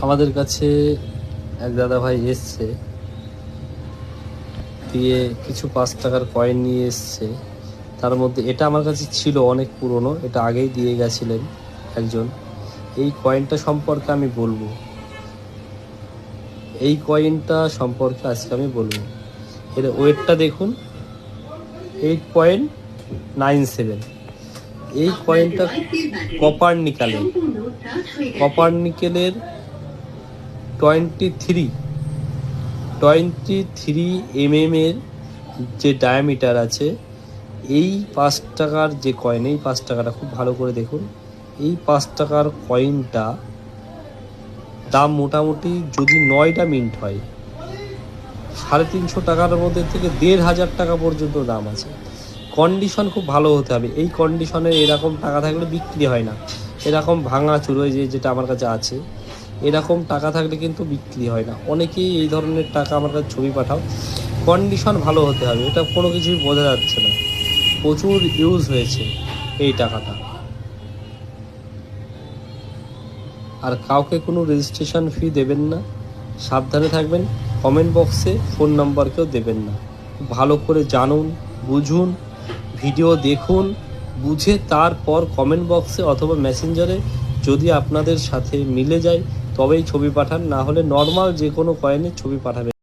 আমাদের কাছে এক দাদা ভাই এসছে দিয়ে কিছু পাঁচ টাকার কয়েন নিয়ে এসছে। তার মধ্যে এটা আমার কাছে ছিল অনেক পুরনো এটা আগেই দিয়ে গেছিলেন একজন। এই কয়েনটা সম্পর্কে আমি বলব। এই কয়েনটা সম্পর্কে আজকে আমি বলব। এর ওয়েটটা দেখুন। এইট পয়েন্ট নাইন সেভেন এই কয়েনটা কপার নিকালের কপার নিকেলের twenty three twenty three MM এর যে ডায়ামিটার আছে, এই পাঁচ টাকার যে কয়েন এই পাঁচ টাকাটা খুব ভালো করে দেখুন। এই পাঁচ টাকার কয়েনটা দাম মোটামুটি যদি নয়টা মিন্ট হয়, সাড়ে তিনশো টাকার মধ্যে থেকে দেড় হাজার টাকা পর্যন্ত দাম আছে। কন্ডিশন খুব ভালো হতে হবে। এই কন্ডিশনে এরকম টাকা থাকলে বিক্রি হয় না। এরকম ভাঙা চুরো যে যেটা আমার কাছে আছে। এরকম টাকা থাকলে কিন্তু বিক্রি হয় না। অনেকেই এই ধরনের টাকা আমার কাছে ছবি পাঠাও। কন্ডিশন ভালো হতে হবে, এটা কোনো কিছুই বোঝা যাচ্ছে না। প্রচুর ইউজ হয়েছে এই টাকাটা। আর কাউকে কোনো রেজিস্ট্রেশন ফি দেবেন না। সাবধানে থাকবেন কমেন্ট বক্সে ফোন নাম্বারকেও দেবেন না। ভালো করে জানুন, বুঝুন ভিডিও দেখুন, বুঝে তারপর কমেন্ট বক্সে অথবা মেসেঞ্জারে যদি আপনাদের সাথে মিলে যায় তবেই ছবি পাঠান না হলে নর্মাল যে কোনো কয়েনের ছবি পাঠাবেন